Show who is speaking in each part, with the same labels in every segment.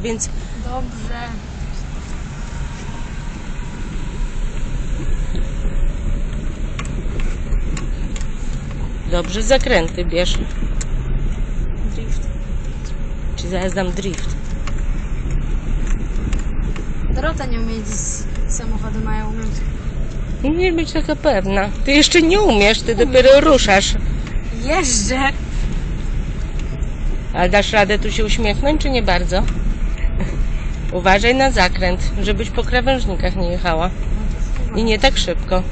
Speaker 1: więc
Speaker 2: Dobrze.
Speaker 1: dobrze zakręty bierz.
Speaker 2: Drift.
Speaker 1: Czy zaraz dam drift.
Speaker 2: Dorota nie umie jeździć z samochodem, a ja umiem.
Speaker 1: Nie być taka pewna. Ty jeszcze nie umiesz, ty dopiero ruszasz.
Speaker 2: Jeżdżę.
Speaker 1: Ale dasz radę tu się uśmiechnąć, czy nie bardzo? Uważaj na zakręt, żebyś po krawężnikach nie jechała. I nie tak szybko.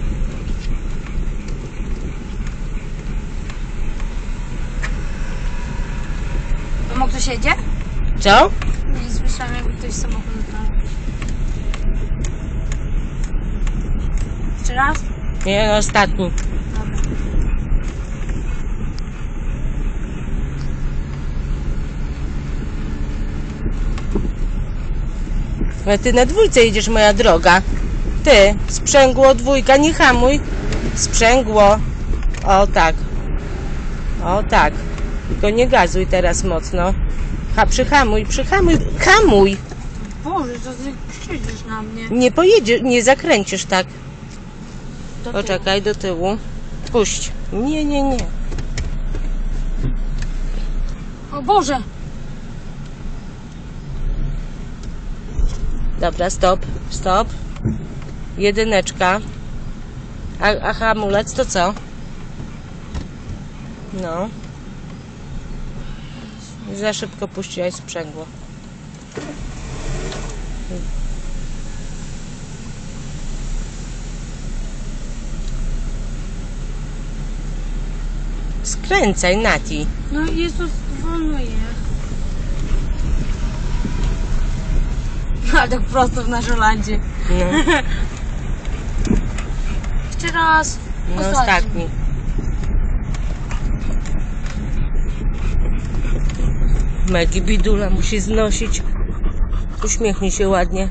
Speaker 2: Mamo, ktoś jedzie?
Speaker 1: Co?
Speaker 2: Nie słyszałam, jakby ktoś samochód odpalał. Jeszcze raz?
Speaker 1: Nie, ostatni. Ty na dwójce jedziesz, moja droga. Ty, sprzęgło, dwójka, nie hamuj. Sprzęgło. O tak. O tak. Tylko nie gazuj teraz mocno. Ha, przyhamuj, przyhamuj, hamuj.
Speaker 2: Boże, to ty krzyczysz na mnie.
Speaker 1: Nie pojedziesz, nie zakręcisz tak.
Speaker 2: Do.
Speaker 1: Poczekaj do tyłu. Puść. Nie, nie, nie.
Speaker 2: O Boże!
Speaker 1: Dobra, stop, stop. Jedyneczka. A, a hamulec to co? No. Za szybko puściłaś sprzęgło. Skręcaj, Nati.
Speaker 2: No Jezus, wolnuje. Ale tak prosto w naszą landzie.
Speaker 1: No,
Speaker 2: Jeszcze raz.
Speaker 1: no ostatni. Megi Bidula musi znosić. Uśmiechnij się ładnie.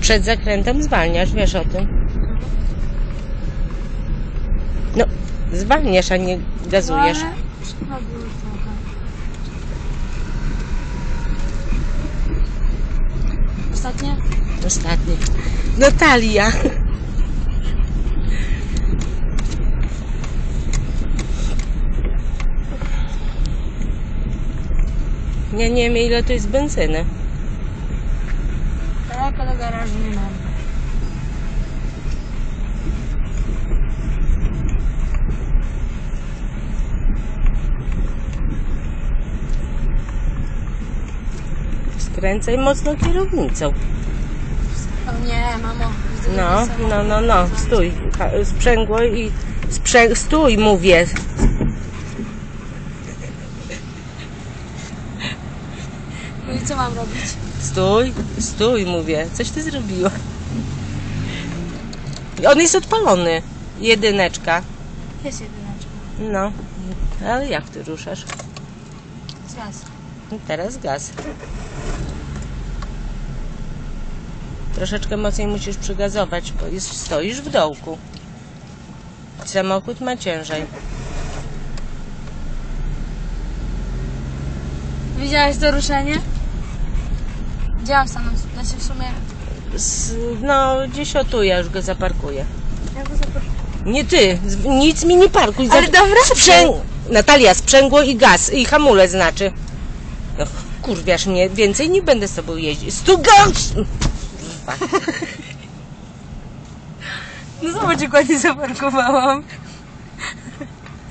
Speaker 1: Przed zakrętem zwalniasz, wiesz o tym. No, zwalniasz, a nie gazujesz.
Speaker 2: Trzeba było trochę. Ostatnie?
Speaker 1: Ostatni. Natalia. Ja nie wiem ile to jest benzyny.
Speaker 2: Tak, ale garażu nie mam.
Speaker 1: Skręcaj mocno kierownicą.
Speaker 2: O nie, mamo.
Speaker 1: No, no, no, no. Stój. Sprzęgło i... Sprze... Stój, mówię.
Speaker 2: No i co mam robić?
Speaker 1: Stój, stój, mówię. Coś ty zrobiła. On jest odpalony. Jedyneczka.
Speaker 2: Jest jedyneczka.
Speaker 1: No. Ale jak ty ruszasz?
Speaker 2: Zaraz.
Speaker 1: Teraz gaz. Troszeczkę mocniej musisz przygazować, bo jest, stoisz w dołku. Samochód ma ciężej.
Speaker 2: Widziałeś to ruszenie? Działam stanąć. Znaczy w sumie...
Speaker 1: S- no, gdzieś o tu, ja już go zaparkuję.
Speaker 2: Ja go zaproszę.
Speaker 1: Nie ty, z- nic mi nie parkuj.
Speaker 2: Ale
Speaker 1: Za-
Speaker 2: dam radę.
Speaker 1: Sprzęg... Natalia, sprzęgło i gaz, i hamulec znaczy. No, kurwiasz mnie, więcej nie będę z tobą jeździć. Stu gaz!
Speaker 2: No zobacz, jak ładnie zaparkowałam.